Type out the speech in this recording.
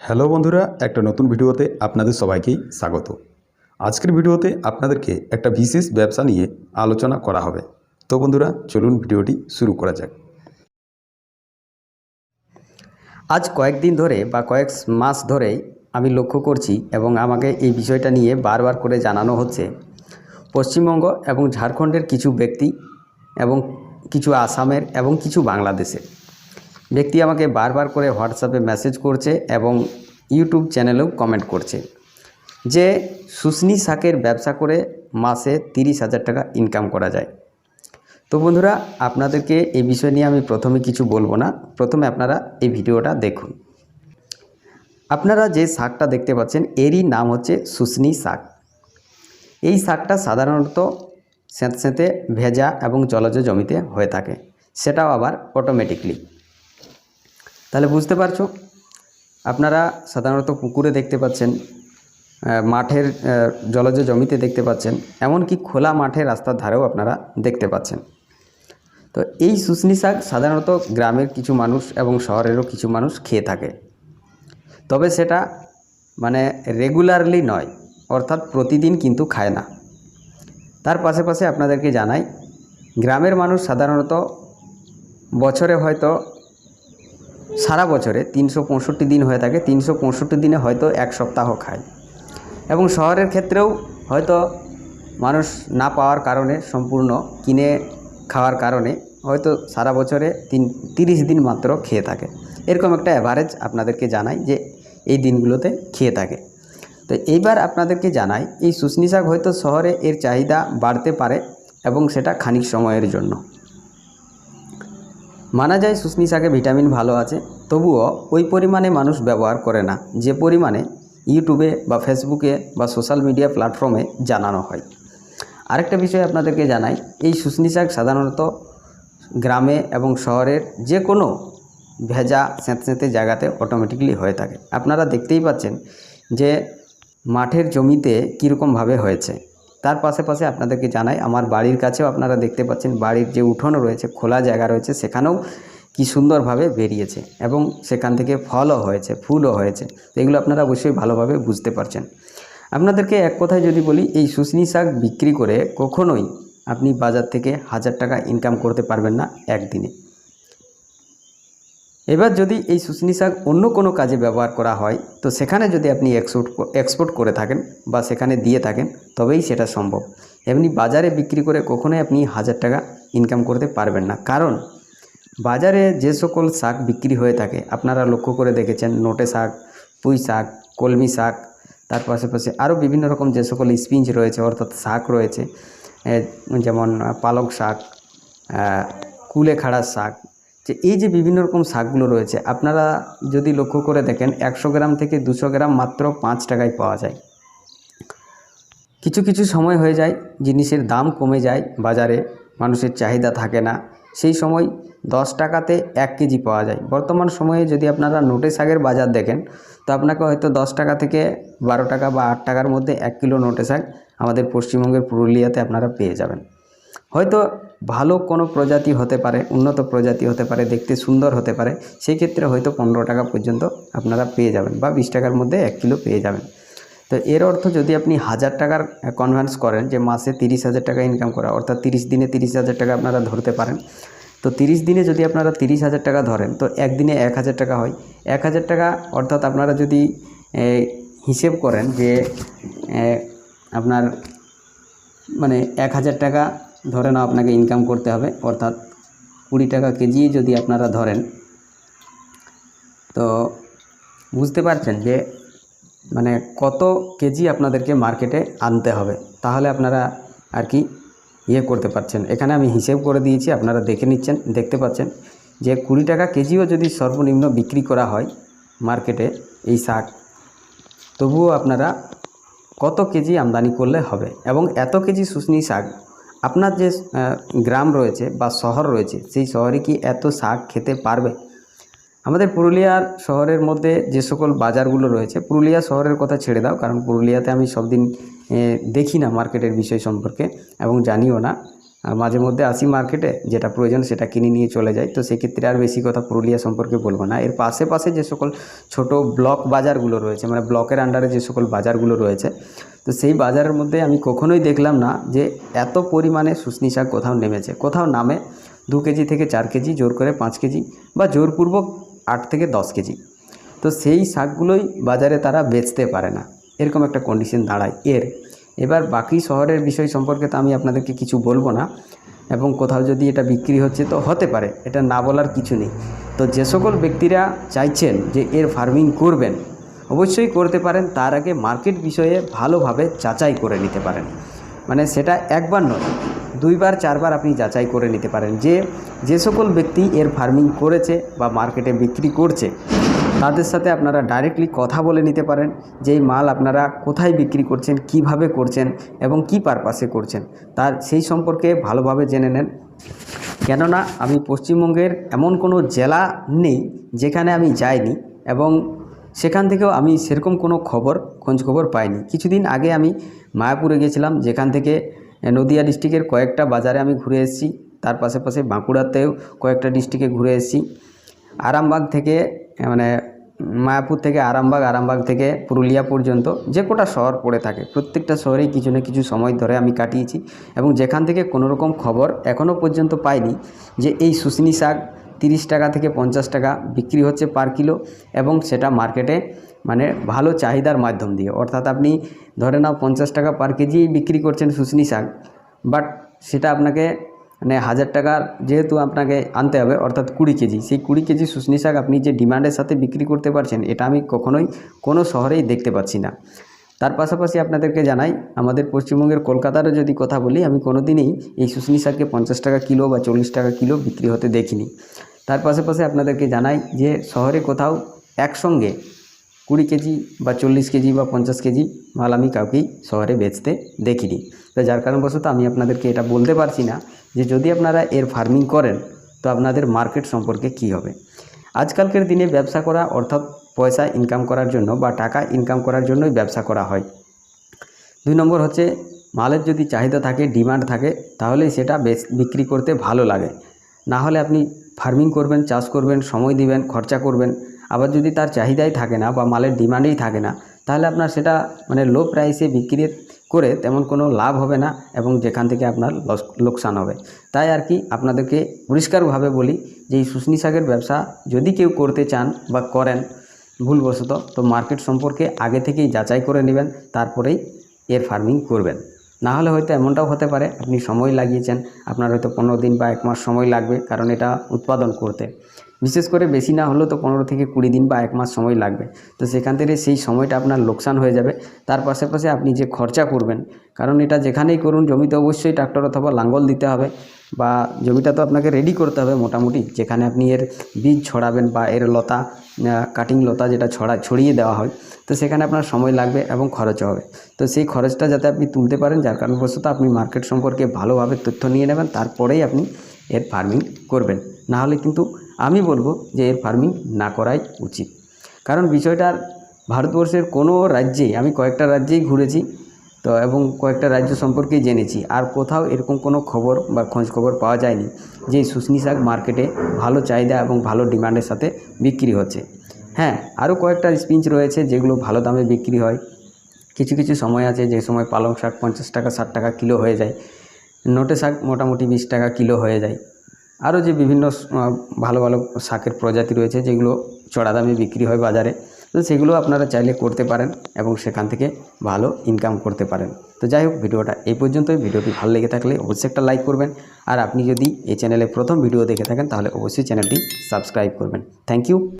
Hello বন্ধুরা, একটা নতুন ভিডিওতে আপনাদের সবাইকেই স্বাগত। আজকের ভিডিওতে আপনাদেরকে একটা বিশেষ ব্যবসা নিয়ে আলোচনা করা হবে। তো বন্ধুরা, চলুন ভিডিওটি শুরু করা যাক। আজ কয়েকদিন ধরে বা কয়েক মাস ধরেই আমি লক্ষ্য করছি এবং আমাকে এই বিষয়টা নিয়ে বারবার করে জানানো হচ্ছে। পশ্চিমবঙ্গ এবং ঝাড়খণ্ডের কিছু ব্যক্তি এবং কিছু আসামের এবং কিছু বাংলাদেশের। ব্যক্তি আমাকে বারবার করে হোয়াটসঅ্যাপে মেসেজ করছে এবং ইউটিউব চ্যানেলেও কমেন্ট করছে যে শুশনি শাকের ব্যবসা করে মাসে তিরিশ হাজার টাকা ইনকাম করা যায়। তো বন্ধুরা, আপনাদেরকে এই বিষয় নিয়ে আমি প্রথমে কিছু বলব না। প্রথমে আপনারা এই ভিডিওটা দেখুন। আপনারা যে শাকটা দেখতে পাচ্ছেন, এরই নাম হচ্ছে শুশনি শাক। এই শাকটা সাধারণত স্যাঁতস্যাঁতে ভেজা এবং জলজ জমিতে হয়ে থাকে। সেটাও আবার অটোমেটিকলি তাহলে বুঝতে পারছ? আপনারা সাধারণত পুকুরে দেখতে পাচ্ছেন মাঠের জলজ জমিতে দেখতে পাচ্ছেন, এমনকি খোলা মাঠে রাস্তার ধারেও আপনারা দেখতে পাচ্ছেন। তো এই শুশনি শাক সাধারণত গ্রামের কিছু মানুষ এবং শহরেরও কিছু মানুষ খেয়ে থাকে। তবে সেটা মানে রেগুলারলি নয়, অর্থাৎ প্রতিদিন কিন্তু খায় না। তার পাশাপাশি আপনাদেরকে জানাই, গ্রামের মানুষ সাধারণত বছরে হয়তো সারা বছরে তিনশো পঁয়ষট্টি দিন হয়ে থাকে, তিনশো পঁয়ষট্টি দিনে হয়তো এক সপ্তাহ খায়। এবং শহরের ক্ষেত্রেও হয়তো মানুষ না পাওয়ার কারণে, সম্পূর্ণ কিনে খাওয়ার কারণে হয়তো সারা বছরে তিন, তিরিশ দিন মাত্র খেয়ে থাকে। এরকম একটা অ্যাভারেজ আপনাদেরকে জানাই যে এই দিনগুলোতে খেয়ে থাকে। তো এইবার আপনাদেরকে জানাই, এই শুশনি শাক হয়তো শহরে এর চাহিদা বাড়তে পারে এবং সেটা খানিক সময়ের জন্য। মানা যায় শুশনি শাকে ভিটামিন ভালো আছে, তবুও ওই পরিমাণে মানুষ ব্যবহার করে না, যে পরিমাণে ইউটিউবে বা ফেসবুকে বা সোশ্যাল মিডিয়া প্ল্যাটফর্মে জানানো হয়। আরেকটা বিষয় আপনাদেরকে জানাই, এই শুশনি শাক সাধারণত গ্রামে এবং শহরের যে কোনো ভেজা স্যাঁতস্যাঁতে জায়গাতে অটোমেটিকলি হয়ে থাকে। আপনারা দেখতেই পাচ্ছেন যে মাঠের জমিতে কীরকমভাবে হয়েছে। তার পাশাপাশি আপনাদেরকে জানাই, আমার বাড়ির কাছেও আপনারা দেখতে পাচ্ছেন, বাড়ির যে উঠোন রয়েছে, খোলা জায়গা রয়েছে, সেখানেও কি সুন্দরভাবে বেরিয়েছে এবং সেখান থেকে ফলও হয়েছে, ফুলও হয়েছে। তো এগুলো আপনারা অবশ্যই ভালোভাবে বুঝতে পারছেন। আপনাদেরকে এক কথায় যদি বলি, এই শুশনি শাক বিক্রি করে কখনোই আপনি বাজার থেকে হাজার টাকা ইনকাম করতে পারবেন না একদিনে। এবার যদি এই শুশনি শাক অন্য কোনো কাজে ব্যবহার করা হয়, তো সেখানে যদি আপনি এক্সপোর্ট এক্সপোর্ট করে থাকেন বা সেখানে দিয়ে থাকেন, তবেই সেটা সম্ভব। এমনি বাজারে বিক্রি করে কখনোই আপনি হাজার টাকা ইনকাম করতে পারবেন না। কারণ, বাজারে যে সকল শাক বিক্রি হয়ে থাকে, আপনারা লক্ষ্য করে দেখেছেন নোটে শাক, পুঁই শাক, কলমি শাক, তার পাশাপাশি আরও বিভিন্ন রকম যে সকল স্পিঞ্জ রয়েছে, অর্থাৎ শাক রয়েছে যেমন পালক শাক কুলেখাড়ার শাক যে এই যে বিভিন্ন রকম শাকগুলো রয়েছে, আপনারা যদি লক্ষ্য করে দেখেন, একশো গ্রাম থেকে দুশো গ্রাম মাত্র পাঁচ টাকায় পাওয়া যায়। কিছু কিছু সময় হয়ে যায়, জিনিসের দাম কমে যায়, বাজারে মানুষের চাহিদা থাকে না। সেই সময় দশ টাকাতে এক কেজি পাওয়া যায়। বর্তমান সময়ে যদি আপনারা নোটে শাকের বাজার দেখেন, তো আপনাকে হয়তো দশ টাকা থেকে বারো টাকা বা আট টাকার মধ্যে এক কিলো নোটে শাক আমাদের পশ্চিমবঙ্গের পুরুলিয়াতে আপনারা পেয়ে যাবেন। হয়তো ভালো কোনো প্রজাতি হতে পারে, উন্নত প্রজাতি হতে পারে, দেখতে সুন্দর হতে পারে সেই ক্ষেত্রে হয়তো পনেরো টাকা পর্যন্ত আপনারা পেয়ে যাবেন বা বিশ টাকার মধ্যে এক কিলো পেয়ে যাবেন। তো এর অর্থ যদি আপনি হাজার টাকার কনভেন্স করেন যে মাসে তিরিশ হাজার টাকা ইনকাম করা, অর্থাৎ তিরিশ দিনে তিরিশ হাজার টাকা আপনারা ধরতে পারেন, তো তিরিশ দিনে যদি আপনারা তিরিশ হাজার টাকা ধরেন, তো একদিনে এক হাজার টাকা হয়। এক হাজার টাকা অর্থাৎ আপনারা যদি হিসেব করেন যে আপনার মানে এক হাজার টাকা ধরে নাও আপনাকে ইনকাম করতে হবে, অর্থাৎ কুড়ি টাকা কেজি যদি আপনারা ধরেন, তো বুঝতে পারছেন যে মানে কত কেজি আপনাদেরকে মার্কেটে আনতে হবে, তাহলে আপনারা আর কি ইয়ে করতে পারছেন। এখানে আমি হিসেব করে দিয়েছি, আপনারা দেখে নিচ্ছেন, দেখতে পাচ্ছেন যে কুড়ি টাকা কেজিও যদি সর্বনিম্ন বিক্রি করা হয় মার্কেটে এই শাক, তবুও আপনারা কত কেজি আমদানি করলে হবে এবং এত কেজি শুশনি শাক আপনার যে গ্রাম রয়েছে বা শহর রয়েছে, সেই শহরে কি এত শাক খেতে পারবে? আমাদের পুরুলিয়ার শহরের মধ্যে যে সকল বাজারগুলো রয়েছে, পুরুলিয়া শহরের কথা ছেড়ে দাও, কারণ পুরুলিয়াতে আমি সব দিন দেখি না মার্কেটের বিষয় সম্পর্কে এবং জানিও না। মাঝে মধ্যে আসি মার্কেটে, যেটা প্রয়োজন সেটা কিনে নিয়ে চলে যাই। তো সেক্ষেত্রে আর বেশি কথা পুরুলিয়া সম্পর্কে বলব না। এর পাশে যে সকল ছোট ব্লক বাজারগুলো রয়েছে মানে ব্লকের আন্ডারে যে সকল বাজারগুলো রয়েছে, তো সেই বাজারের মধ্যে আমি কখনোই দেখলাম না যে এত পরিমাণে শুশনি শাক কোথাও নেমেছে। কোথাও নামে দু কেজি থেকে চার কেজি, জোর করে পাঁচ কেজি বা জোরপূর্বক আট থেকে দশ কেজি। তো সেই শাকগুলোই বাজারে তারা বেচতে পারে না। এরকম একটা কন্ডিশন দাঁড়ায়। এর এবার বাকি শহরের বিষয় সম্পর্কে তো আমি আপনাদেরকে কিছু বলব না এবং কোথাও যদি এটা বিক্রি হচ্ছে তো হতে পারে, এটা না বলার কিছু নেই। তো যে সকল ব্যক্তিরা চাইছেন যে এর ফার্মিং করবেন, অবশ্যই করতে পারেন, তার আগে মার্কেট বিষয়ে ভালোভাবে যাচাই করে নিতে পারেন। মানে সেটা একবার নয়, দুইবার, চারবার আপনি যাচাই করে নিতে পারেন যে যে সকল ব্যক্তি এর ফার্মিং করেছে বা মার্কেটে বিক্রি করছে তাদের সাথে আপনারা ডাইরেক্টলি কথা বলে নিতে পারেন যে এই মাল আপনারা কোথায় বিক্রি করছেন, কীভাবে করছেন এবং কি পারপাসে করছেন। তার সেই সম্পর্কে ভালোভাবে জেনে নেন। কেননা আমি পশ্চিমবঙ্গের এমন কোনো জেলা নেই যেখানে আমি যাইনি এবং সেখান থেকেও আমি সেরকম কোনো খবর, খোঁজ খবর পাইনি। কিছুদিন আগে আমি মায়াপুরে গেছিলাম, যেখান থেকে নদিয়া ডিস্ট্রিক্টের কয়েকটা বাজারে আমি ঘুরে এসেছি। তার পাশে পাশে বাঁকুড়াতেও কয়েকটা ডিস্ট্রিক্টে ঘুরে এসেছি। আরামবাগ থেকে মানে মায়াপুর থেকে আরামবাগ আরামবাগ থেকে পুরুলিয়া পর্যন্ত যে কটা শহর পড়ে থাকে, প্রত্যেকটা শহরেই কিছু না কিছু সময় ধরে আমি কাটিয়েছি এবং যেখান থেকে কোনো রকম খবর এখনও পর্যন্ত পাইনি যে এই শুশনি শাক তিরিশ টাকা থেকে পঞ্চাশ টাকা বিক্রি হচ্ছে পার কিলো এবং সেটা মার্কেটে মানে ভালো চাহিদার মাধ্যম দিয়ে। অর্থাৎ আপনি ধরে নাও পঞ্চাশ টাকা পার কেজি বিক্রি করছেন শুশনি শাক বাট সেটা আপনাকে মানে হাজার টাকার যেহেতু আপনাকে আনতে হবে, অর্থাৎ কুড়ি কেজি, সেই কুড়ি কেজি শুশনি শাক আপনি যে ডিমান্ডের সাথে বিক্রি করতে পারছেন, এটা আমি কখনোই কোনো শহরেই দেখতে পাচ্ছি না। তার পাশাপাশি আপনাদেরকে জানাই, আমাদের পশ্চিমবঙ্গের কলকাতারও যদি কথা বলি, আমি কোনো দিনই এই শুশনি শাককে পঞ্চাশ টাকা কিলো বা চল্লিশ টাকা কিলো বিক্রি হতে দেখিনি। তার পাশাপাশি আপনাদেরকে জানাই যে শহরে কোথাও একসঙ্গে কুড়ি কেজি বা চল্লিশ কেজি বা পঞ্চাশ কেজি মাল আমি কাউকেই শহরে বেচতে দেখিনি। তো যার কারণবশত আমি আপনাদেরকে এটা বলতে পারছি না যে যদি আপনারা এর ফার্মিং করেন, তো আপনাদের মার্কেট সম্পর্কে কী হবে? আজকালকার দিনে ব্যবসা করা অর্থাৎ পয়সা ইনকাম করার জন্য বা টাকা ইনকাম করার জন্যই ব্যবসা করা হয়। দুই নম্বর হচ্ছে মালের যদি চাহিদা থাকে ডিমান্ড থাকে তাহলেই সেটা বিক্রি করতে ভালো লাগে। না হলে আপনি ফার্মিং করবেন, চাষ করবেন, সময় দিবেন, খরচা করবেন। আবার যদি তার চাহিদাই থাকে না বা মালের ডিমান্ডেই থাকে না, তাহলে আপনার সেটা মানে লো প্রাইসে বিক্রি করে তেমন কোনো লাভ হবে না এবং যেখান থেকে আপনার লস, লোকসান হবে। তাই আর কি আপনাদেরকে পরিষ্কারভাবে বলি যে এই শুশনি শাকের ব্যবসা যদি কেউ করতে চান বা করেন ভুলবশত, তো মার্কেট সম্পর্কে আগে থেকেই যাচাই করে নেবেন, তারপরেই এর ফার্মিং করবেন। না হলে হয়তো এমনটাও হতে পারে, আপনি সময় লাগিয়েছেন, আপনার হয়তো পনেরো দিন বা এক মাস সময় লাগবে কারণ এটা উৎপাদন করতে। বিশেষ করে বেশি না হলেও তো পনেরো থেকে কুড়ি দিন বা এক মাস সময় লাগবে। তো সেখান থেকে সেই সময়টা আপনার লোকসান হয়ে যাবে। তার পাশাপাশি আপনি যে খরচা করবেন, কারণ এটা যেখানেই করুন, জমিতে অবশ্যই ট্রাক্টর অথবা লাঙ্গল দিতে হবে বা জমিটা তো আপনাকে রেডি করতে হবে মোটামুটি। যেখানে আপনি এর বীজ ছড়াবেন বা এর লতা কাটিং লতা যেটা ছড়া ছড়িয়ে দেওয়া হয়, তো সেখানে আপনার সময় লাগবে এবং খরচ হবে। তো সেই খরচটা যাতে আপনি তুলতে পারেন, যার কারণবশত আপনি মার্কেট সম্পর্কে ভালোভাবে তথ্য নিয়ে নেবেন, তারপরেই আপনি এর ফার্মিং করবেন। না হলে কিন্তু আমি বলব যে এর ফার্মিং না করাই উচিত। কারণ বিষয়টা ভারতবর্ষের কোনো রাজ্যেই, আমি কয়েকটা রাজ্যেই ঘুরেছি, তো এবং কয়েকটা রাজ্য সম্পর্কেই জেনেছি, আর কোথাও এরকম কোনো খবর বা খোঁজ খবর পাওয়া যায়নি যে শুশনি শাক মার্কেটে ভালো চাহিদা এবং ভালো ডিমান্ডের সাথে বিক্রি হচ্ছে। হ্যাঁ আরও কয়েকটা স্পিঞ্চ রয়েছে যেগুলো ভালো দামে বিক্রি হয়। কিছু কিছু সময় আছে যে সময় পালং শাক পঞ্চাশ টাকা, ষাট টাকা কিলো হয়ে যায়। নোটে শাক মোটামুটি বিশ টাকা কিলো হয়ে যায়। আরও যে বিভিন্ন ভালো ভালো শাকের প্রজাতি রয়েছে যেগুলো চড়া দামে বিক্রি হয় বাজারে, তো সেগুলো আপনারা চাইলে করতে পারেন এবং সেখান থেকে ভালো ইনকাম করতে পারেন। তো যাই হোক, ভিডিওটা এই পর্যন্তই। ভিডিওটি ভালো লেগে থাকলে অবশ্যই একটা লাইক করবেন। আর আপনি যদি এই চ্যানেলে প্রথম ভিডিও দেখে থাকেন, তাহলে অবশ্যই চ্যানেলটি সাবস্ক্রাইব করবেন। Thank you